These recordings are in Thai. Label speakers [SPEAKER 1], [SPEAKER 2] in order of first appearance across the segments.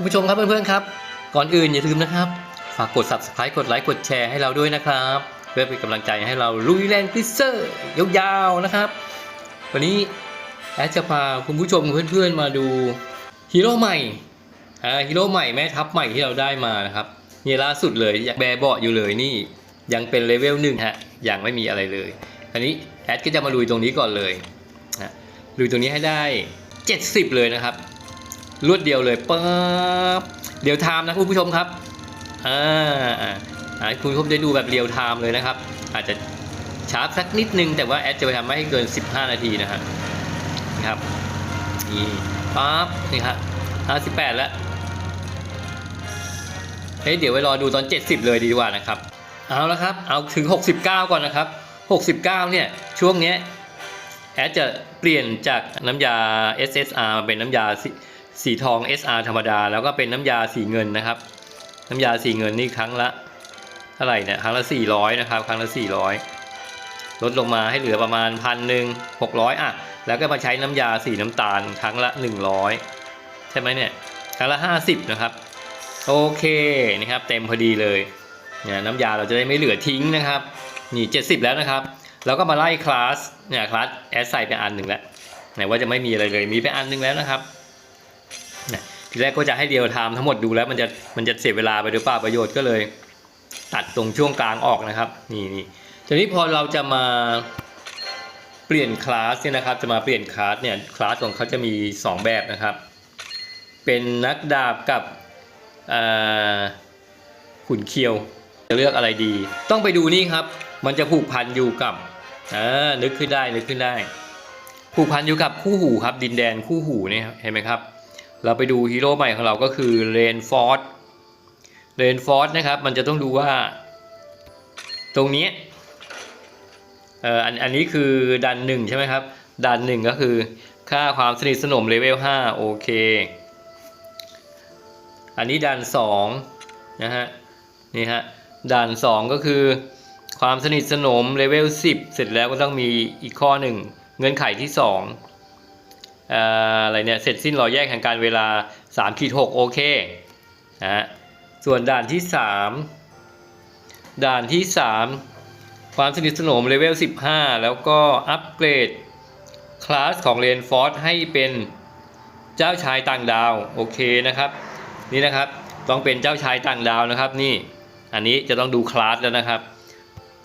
[SPEAKER 1] คุณผู้ชมครับเพื่อนๆครับ ก่อนอื่นอย่าลืมนะครับ ฝากกด subscribe กดไลค์กดแชร์ให้เราด้วยนะครับ เพื่อเป็นกำลังใจให้เราลุยแลนดิเซอร์ยาวๆนะครับ วันนี้แอดจะพาคุณผู้ชมเพื่อนๆมาดูฮีโร่ใหม่อ่าฮีโร่ใหม่แม่ทัพใหม่ที่เราได้มานะครับนี่ล่าสุดเลยยังแบเบาะอยู่เลยนี่ยังเป็นเลเวลหนึ่งฮะยังไม่มีอะไรเลยอันนี้แอดก็จะมาลุยตรงนี้ก่อนเลยนะลุยตรงนี้ให้ได้ 70 เลยนะครับ รวดเดียวเลยปั๊บเดี๋ยวไทม์นะคุณผู้ชมครับอ่าอ่าอ่าคุณผู้ชมได้ดูแบบเรียวไทม์เลยนะครับ อาจจะช้าสักนิดนึงแต่ว่าแอดจะไปทำไม่ให้เกิน 15 นาทีนะครับนะครับนี่ปั๊บนี่ครับ58 แล้วเฮ้ยเดี๋ยวไปรอดูตอน 70 เลยดีกว่านะครับ เอาละครับ เอาถึง 69 ก่อนนะครับ 69 เนี่ย ช่วงเนี้ยแอดจะเปลี่ยนจากน้ำยา SSR มาเป็นน้ำยา สีทอง SR ธรรมดา แล้วก็เป็นน้ำยาสีเงินนะครับ น้ำยาสีเงินนี่ครั้งละเท่าไหร่เนี่ยครั้งละ 400 นะครับ ครั้งละ 400 ลดลงมาให้เหลือประมาณพันหนึ่งหกร้อยอะแล้วก็มาใช้น้ำยาสีน้ำตาลครั้งละ 100 ใช่ไหมเนี่ยครั้งละ 50 นะครับ โอเคนะครับ เต็มพอดีเลยเนี่ยน้ำยาเราจะได้ไม่เหลือทิ้งนะครับนี่ 70 แล้วนะครับแล้วก็มาไล่คลาสเนี่ยคลาสแอดใส่ไปอันหนึ่งแล้วไหนว่าจะไม่มีอะไรเลยมีไปอันหนึ่งแล้วนะครับ ทีแรกก็จะให้เดียวไทม์ทั้งหมดดูแล้วมันจะมันจะเสียเวลาไปหรือเปล่าประโยชน์ก็เลย ตัดตรงช่วงกลางออกนะครับนี่นี่ทีนี้พอเราจะมาเปลี่ยนคลาสเนี่ยนะครับจะมาเปลี่ยนคลาสเนี่ยคลาสของเขาจะมี 2 แบบนะครับ เป็นนักดาบกับขุนเคียวจะเลือกอะไรดี ต้องไปดูนี่ครับ มันจะผูกพันอยู่กับนึกขึ้นได้นึกขึ้นได้ ผูกพันอยู่กับคู่หูครับดินแดนคู่หูนี่ครับเห็นไหมครับ เราไปดูฮีโร่ใหม่ของเราก็คือเรนฟอร์ดเรนฟอร์ดนะครับ มันจะต้องดูว่า ตรงนี้เอ่ออันอันนี้คือดันหนึ่งใช่ไหมครับ ดันหนึ่งก็คือค่าความสนิทสนมเลเวล5โอเค อันนี้ดัน2นะฮะนี่ฮะด่าน 2 ก็คือความสนิทสนมเลเวล10 เสร็จแล้วก็ต้องมีอีกข้อหนึ่งเงื่อนไขที่ 2 อะไรเนี่ยเสร็จสิ้นรอยแยกแห่งการเวลา3ขีด6โอเคนะฮะส่วนด่านที่ 3 ด่านที่ 3 ความสนิทสนมเลเวล 15 แล้วก็อัปเกรดคลาสของเรนฟอร์ให้เป็นเจ้าชายต่างดาวโอเคนะครับนี่นะครับต้องเป็นเจ้าชายต่างดาวนะครับนี่อันนี้จะต้องดูคลาสแล้วนะครับ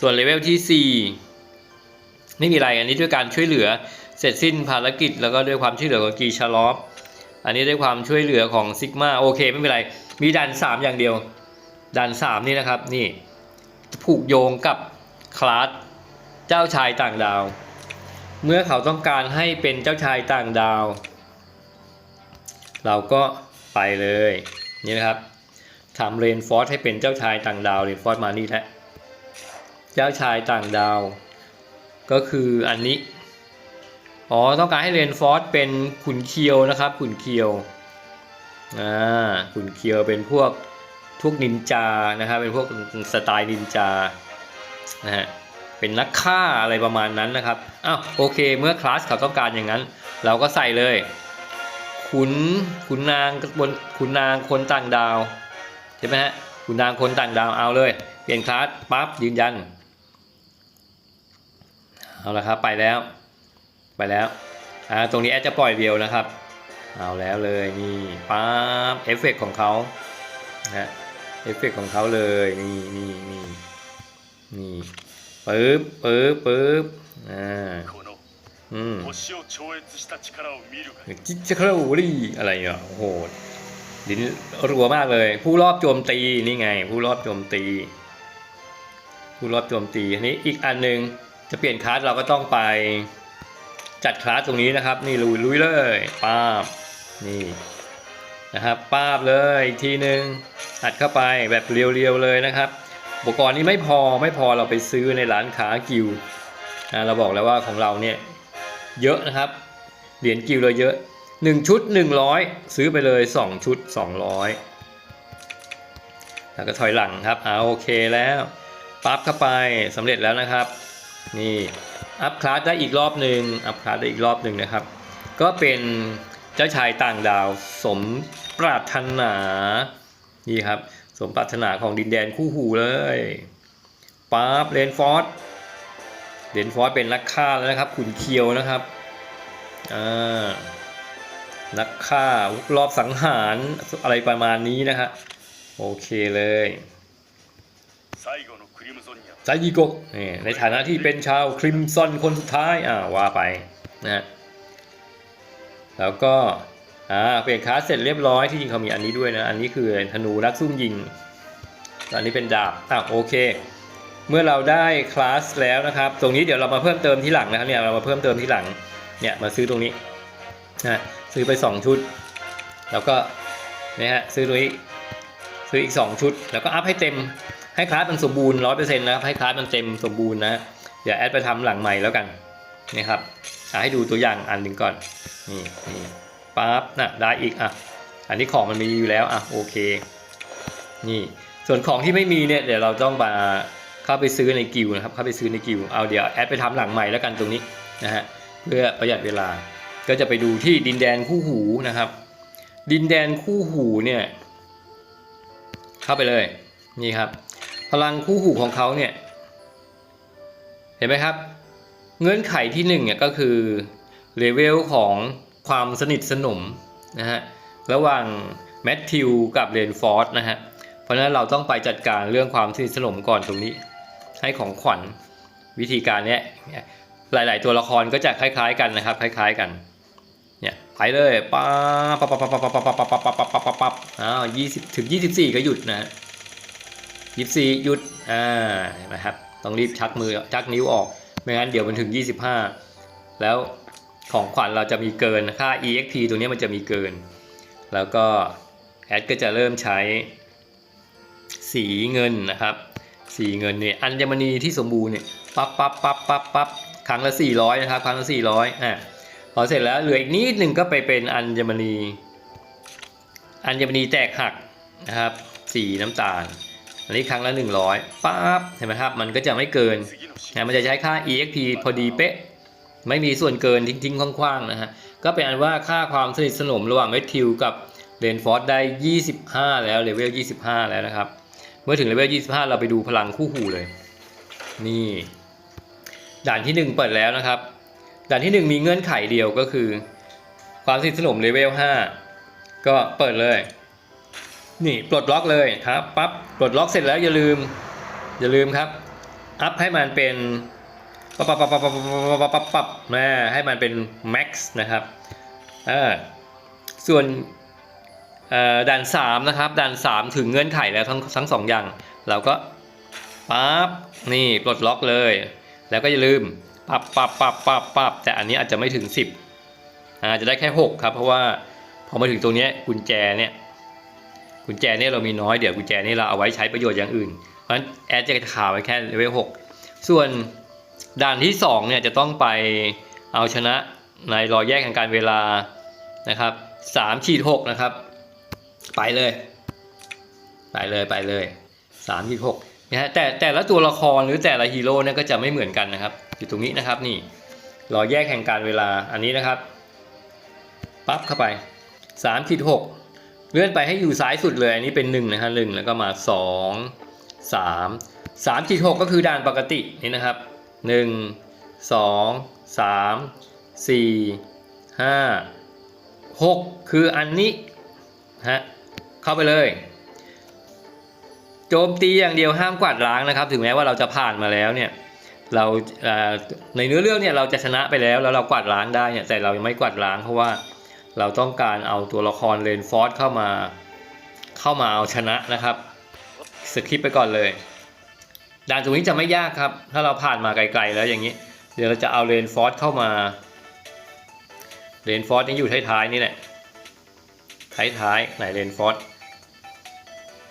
[SPEAKER 1] ส่วนเลเวลที่ 4 ไม่มีอะไรอันนี้ด้วยการช่วยเหลือ เสร็จสิ้นภารกิจแล้วก็ด้วยความช่วยเหลือของกีชาลอฟอันนี้ด้วยความช่วยเหลือของซิกมาโอเคไม่เป็นไรมีดัน3อย่างเดียว ดัน3นี่นะครับนี่ผูกโยงกับคลาสเจ้าชายต่างดาว เมื่อเขาต้องการให้เป็นเจ้าชายต่างดาว เราก็ไปเลยนี่นะครับทำเรนฟอร์สให้เป็นเจ้าชายต่างดาวเรนฟอร์สมานี่แหละเจ้าชายต่างดาว ก็คืออันนี้ อ๋อ ต้องการให้เรนฟอร์สเป็นขุนเคียวนะครับ ขุนเคียว อ่า ขุนเคียวเป็นพวกพวกนินจา นะครับ เป็นพวกสไตล์นินจา นะฮะ เป็นนักฆ่าอะไรประมาณนั้นนะครับ อ้าว โอเค เมื่อคลาสเขาต้องการอย่างนั้น เราก็ใส่เลย ขุน ขุนนางบน ขุนนางคนต่างดาว ใช่ไหมฮะ ขุนนางคนต่างดาว เอาเลย เปลี่ยนคลาส ปั๊บ ยืนยัน เอาละครับ ไปแล้ว ไปแล้วอ่าตรงนี้แอดจะปล่อยเวลนะครับ เอาแล้วเลยนี่ปั๊บเอฟเฟกของเขานะเอฟเฟกของเขาเลยนี่นี่นี่นี่ปึ๊บปึ๊บปึ๊บอ่าอืมจิจคาอุรี่อะไรเงี้ยโหดลิ้นรัวมากเลย ผู้รอบโจมตีนี่ไง ผู้รอบโจมตี ผู้รอบโจมตีอันนี้อีกอันหนึ่งจะเปลี่ยนคัสเราก็ต้องไป จัดคลาสตรงนี้นะครับ นี่ลุยลุยเลยป้าบนี่นะครับป้าบเลยอีกทีหนึ่งอัดเข้าไปแบบเรียวๆเลยนะครับอุปกรณ์นี้ไม่พอไม่พอเราไปซื้อในร้านค้ากิวนะเราบอกแล้วว่าของเราเนี่ยเยอะนะครับเหรียญกิวเราเยอะ 1 ชุด 100 ซื้อไปเลย 2 ชุด 200 แล้วก็ถอยหลังครับเอาโอเคแล้วปั๊บเข้าไปสำเร็จแล้วนะครับ นี่ อัพคลาสได้อีกรอบหนึ่งอัพคลาสได้อีกรอบหนึ่งนะครับ ก็เป็นเจ้าชายต่างดาวสมปรารถนานี่ครับ สมปรารถนาของดินแดนคู่หูเลยปั๊บเลนฟอร์ดเลนฟอร์ดเป็นนักฆ่าแล้วนะครับ ขุนเคียวนะครับอ่านักฆ่ารอบสังหารอะไรประมาณนี้นะฮะโอเคเลย
[SPEAKER 2] ไซ
[SPEAKER 1] ยิโกในฐานะที่เป็นชาวคริมซอนคนสุดท้ายอ่าว่าไปนะ แล้วก็อ่าเปลี่ยนคาสเสร็จเรียบร้อยที่จริงเขามีอันนี้ด้วยนะ อันนี้คือธนูนักซุ่มยิง อันนี้เป็นดาบอ่าโอเค เมื่อเราได้คลาสแล้วนะครับ ตรงนี้เดี๋ยวเรามาเพิ่มเติมที่หลังนะครับเนี่ยเรามาเพิ่มเติมที่หลังเนี่ยมาซื้อตรงนี้นะซื้อไป 2 ชุด แล้วก็นี่ฮะซื้อตรงนี้ซื้ออีก 2 ชุด แล้วก็อัพให้เต็ม ให้คลาสมันสมบูรณ์ร้อยเปอร์เซ็นต์นะครับให้คลาสมันเต็มสมบูรณ์นะเดี๋ยวแอดไปทำหลังใหม่แล้วกันนี่ครับอะให้ดูตัวอย่างอันหนึ่งก่อนนี่นี่ปั๊บนะได้อีกอะอันนี้ของมันมีอยู่แล้วอะโอเคนี่ส่วนของที่ไม่มีเนี่ยเดี๋ยวเราต้องมาเข้าไปซื้อในกิวนะครับเข้าไปซื้อในกิวเอาเดี๋ยวแอดไปทำหลังใหม่แล้วกันตรงนี้นะฮะเพื่อประหยัดเวลาก็จะไปดูที่ดินแดนคู่หูนะครับ ดินแดนคู่หูเนี่ยเข้าไปเลยนี่ครับ พลังคู่หูของเขาเนี่ย เห็นไหมครับ เงื่อนไขที่หนึ่งเนี่ยก็คือเลเวลของความสนิทสนมนะฮะระหว่างแมทธิวกับเรนฟอร์ดนะฮะเพราะฉะนั้นเราต้องไปจัดการเรื่องความสนิทสนมก่อนตรงนี้ ให้ของขวัญวิธีการเนี้ยหลาย ๆ ตัวละครก็จะคล้าย ๆ กันนะครับ คล้าย ๆ กันเนี่ยไปเลยป๊าบปั๊บปั๊บปั๊บปั๊บปั๊บปั๊บปั๊บปั๊บปั๊บปั๊บปั๊บอ้าวยี่สิบถึงยี่สิบสี่ก็หยุดนะฮะ ยี่สิบสี่หยุดอ่าเห็นไหมครับต้องรีบชักมือชักนิ้วออกไม่งั้นเดี๋ยวมันถึง 25 แล้วของขวัญเราจะมีเกินค่า exp ตัวนี้มันจะมีเกิน แล้วก็แอดก็จะเริ่มใช้สีเงินนะครับ สีเงินเนี่ยอัญมณีที่สมบูรณ์เนี่ยปั๊บปั๊บปั๊บปั๊บปั๊บครั้งละ 400 นะครับ ครั้งละ 400อะพอเสร็จแล้วเหลืออีกนิดหนึ่งก็ไปเป็นอัญมณี อัญมณีแตกหักนะครับ สีน้ำตาล อันนี้ครั้งละ 100ปั๊บเห็นไหมครับ มันก็จะไม่เกินนะมันจะใช้ค่า exp พอดีเป๊ะ ไม่มีส่วนเกินทิ้งๆคว่างๆนะฮะ ก็เป็นอันว่าค่าความสนิทสนมระหว่างเวททิวกับเรนฟอร์ดได้ 25 แล้วเลเวล 25 แล้วนะครับ เมื่อถึงเลเวล 25 เราไปดูพลังคู่หูเลย นี่ ด่านที่ 1 เปิดแล้วนะครับ ด่านที่ 1 มีเงื่อนไขเดียวก็คือ ความสนิทสนมเลเวล 5 ก็เปิดเลย นี่ปลดล็อกเลยครับปั๊บปลดล็อกเสร็จแล้วอย่าลืม อย่าลืมครับอัพให้มันเป็นปั๊บปั๊บปั๊บปั๊บปั๊บปั๊บปั๊บปั๊บแม่ให้มันเป็น max นะครับอ่าส่วนเอ่อด่าน3นะครับด่าน 3 ถึงเงื่อนไขแล้วทั้งทั้งสองอย่าง เราก็ปั๊บนี่ปลดล็อกเลย แล้วก็อย่าลืมปั๊บปั๊บปั๊บปั๊บปั๊บแต่อันนี้อาจจะไม่ถึง 10อาจจะได้แค่ 6 ครับ เพราะว่าพอมาถึงตรงนี้กุญแจเนี่ย กุญแจเนี่ยเรามีน้อยเดี๋ยวกุญแจนี่เราเอาไว้ใช้ประโยชน์อย่างอื่น เพราะฉะนั้นแอดจะข่าวไว้แค่เลเวล6ส่วนด่านที่2เนี่ยจะต้องไปเอาชนะในรอยแยกแห่งการเวลานะครับ3ขีด6นะครับ ไปเลย ไปเลยไปเลย3ขีด6นะฮะแต่แต่ละตัวละครหรือแต่ละฮีโร่เนี่ยก็จะไม่เหมือนกันนะครับ อยู่ตรงนี้นะครับนี่รอยแยกแห่งการเวลาอันนี้นะครับปั๊บเข้าไป3ขีด6 เลื่อนไปให้อยู่ซ้ายสุดเลย อันนี้เป็น1นะฮะหนึ่งแล้วก็มา2สามสามขีดหกก็คือด่านปกตินี่นะครับหนึ่งสองสามสี่ห้าหกคืออันนี้ฮะเข้าไปเลยโจมตีอย่างเดียวห้ามกวาดล้างนะครับ ถึงแม้ว่าเราจะผ่านมาแล้วเนี่ยเราในเนื้อเรื่องเนี่ยเราจะชนะไปแล้วแล้วเรากวาดล้างได้เนี่ยแต่เรายังไม่กวาดล้างเพราะว่า เราต้องการเอาตัวละครเลนฟอร์ดเข้ามาเข้ามาเอาชนะนะครับสคริปไปก่อนเลยด่านตรงนี้จะไม่ยากครับ ถ้าเราผ่านมาไกลๆแล้วอย่างนี้ เดี๋ยวเราจะเอาเรนฟอร์สเข้ามาเรนฟอร์สนี่อยู่ท้ายๆนี่แหละท้ายๆไหนเรนฟอร์ส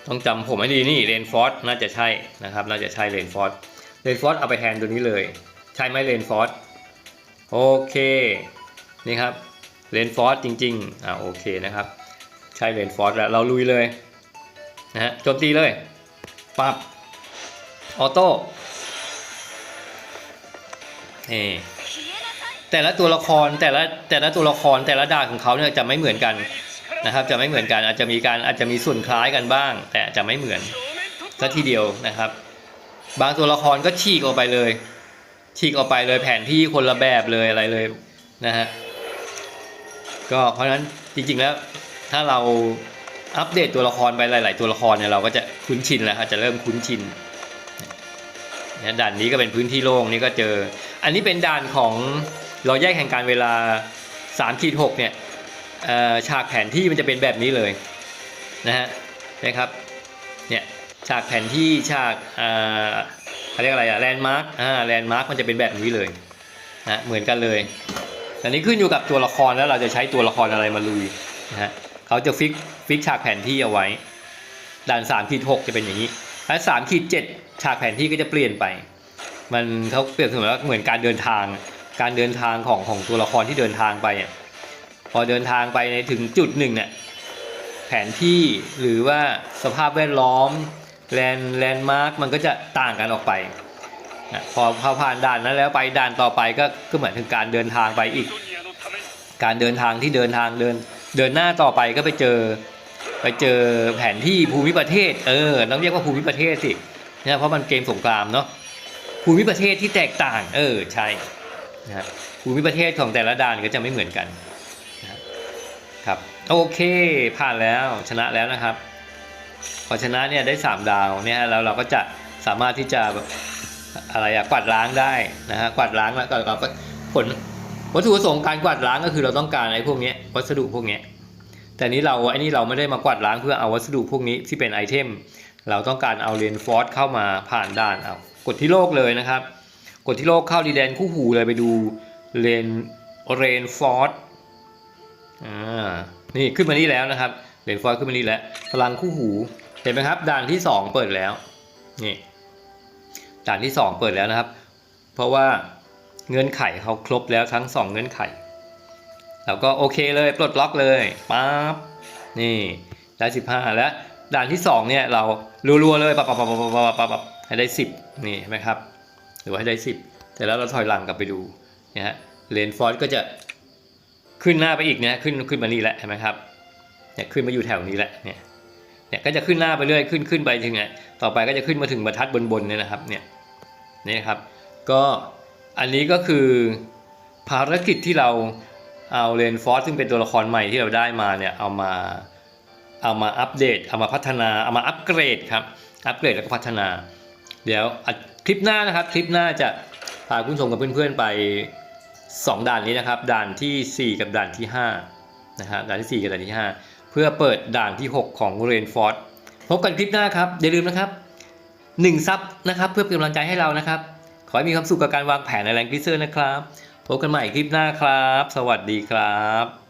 [SPEAKER 1] ต้องจำผมให้ดีนี่เรนฟอร์สน่าจะใช่นะครับ น่าจะใช่เรนฟอร์สเรนฟอร์สเอาไปแทนตัวนี้เลย ใช่ไหมเรนฟอร์สโอเคนี่ครับ เรนฟอร์สจริงๆอ่าโอเคนะครับ ใช่เรนฟอร์สแล้วเราลุยเลยนะฮะโจมตีเลยปับออโต้เอแต่ละตัวละครแต่ละแต่ละตัวละครแต่ละดาของเขาเนี่ยจะไม่เหมือนกันนะครับ จะไม่เหมือนกันอาจจะมีการอาจจะมีส่วนคล้ายกันบ้าง แต่จะไม่เหมือนซะทีเดียวนะครับ บางตัวละครก็ฉีกออกไปเลยฉีกออกไปเลยแผนที่คนละแบบเลยอะไรเลยนะฮะ ก็เพราะฉะนั้นจริงๆแล้วถ้าเราอัปเดตตัวละครไปหลาย ๆ ตัวละครเนี่ยเราก็จะคุ้นชินแล้วอาจจะเริ่มคุ้นชินเนี่ยด่านนี้ก็เป็นพื้นที่โล่งนี่ก็เจอ อันนี้เป็นด่านของเราแยกแห่งการเวลา3ขีด6เนี่ยฉากแผนที่มันจะเป็นแบบนี้เลยนะฮะนะครับเนี่ยฉากแผนที่ฉากเอ่อเขาเรียกอะไรอะแลนด์มาร์กอ่าแลนด์มาร์กมันจะเป็นแบบนี้เลยนะเหมือนกันเลย อันนี้ขึ้นอยู่กับตัวละครแล้วเราจะใช้ตัวละครอะไรมาลุยนะฮะเขาจะฟิกฟิกฉากแผนที่เอาไว้ด่าน3ขีด6จะเป็นอย่างนี้ถ้า3ขีด7ฉากแผนที่ก็จะเปลี่ยนไป มันเขาเปรียบเสมือนว่าเหมือนการเดินทาง การเดินทางของของตัวละครที่เดินทางไปอะพอเดินทางไปในถึงจุดหนึ่งเนี่ยแผนที่หรือว่าสภาพแวดล้อมแลนแลนด์มาร์กมันก็จะต่างกันออกไป พอเผ่านด่านนั้นแล้วไปด่านต่อไปก็ก็เหมือนถึงการเดินทางไปอีก การเดินทางที่เดินทางเดิน เดินหน้าต่อไปก็ไปเจอ ไปเจอแผนที่ภูมิประเทศ เออต้องเรียกว่าภูมิประเทศสินะเพราะมันเกมสงครามเนาะภูมิประเทศที่แตกต่าง เออใช่นะภูมิประเทศของแต่ละด่านก็จะไม่เหมือนกันนะครับโอเคผ่านแล้วชนะแล้วนะครับ พอชนะเนี่ยได้ 3 ดาวเนี่ยแล้วเราก็จะสามารถที่จะ อะไรอะกวาดล้างได้นะฮะกวาดล้างแล้วก็ก็ผลวัตถุประสงค์การกวาดล้างก็คือเราต้องการไอ้พวกนี้วัสดุพวกนี้แต่นี้เราไอ้นี่เราไม่ได้มากวาดล้างเพื่อเอาวัสดุพวกนี้ที่เป็นไอเทมเราต้องการเอาเรนฟอร์สเข้ามาผ่านด่านเอากดที่โลกเลยนะครับ กดที่โลกเข้าดีแดนคู่หูเลยไปดูเรนเรนฟอร์สอ่านี่ขึ้นมานี่แล้วนะครับเรนฟอร์สขึ้นมานี่แล้วพลังคู่หูเห็นไหมครับด่านที่สองเปิดแล้วนี่ ด่านที่สองเปิดแล้วนะครับ เพราะว่าเงื่อนไขเขาครบแล้วทั้งสองเงื่อนไข แล้วก็โอเคเลยปลดล็อกเลยปั๊บนี่ได้สิบห้าแล้วด่านที่สองเนี่ยเรารัวๆเลยปั๊บปั๊บปั๊บปั๊บปับปั๊บปับให้ได้สิบนี่เห็นไหมครับ หรือว่าให้ได้สิบแต่แล้วเราถอยหลังกลับไปดูนี่ยฮะเลนฟอร์ดก็จะขึ้นหน้าไปอีกเนี่ยขึ้นขึ้นมานี่แหละเห็นไหมครับเนี่ยขึ้นมาอยู่แถวนี้แหละเนี่ยเนี่ยก็จะขึ้นหน้าไปเรื่อยขึ้นขึ้นไปถึงเนี่ยต่อไปก็จะขึ้นมาถึงบรรทัดบนๆเนี่ยนะครับเนี่ย นี่ครับ ก็อันนี้ก็คือภารกิจที่เราเอาเรนฟอร์ซึ่งเป็นตัวละครใหม่ที่เราได้มาเนี่ยเอามาเอามาอัปเดต เอามาพัฒนา เอามาอัปเกรดครับ อัปเกรดแล้วก็พัฒนา เดี๋ยวคลิปหน้านะครับ คลิปหน้าจะพาคุณชมกับเพื่อนๆไป 2 ด่านนี้นะครับ ด่านทีสี่4 กับด่านที่5นะฮะด่านที่ 4 กับด่านที่ 5 เพื่อเปิดด่านที่ 6 ของเรนฟอร์พบกันคลิปหน้าครับ อย่าลืมนะครับ 1ซับนะครับเพื่อเป็นกำลังใจให้เรานะครับ ขอให้มีความสุขกับการวางแผนในแรงกิเซอร์นะครับ พบกันใหม่คลิปหน้าครับ สวัสดีครับ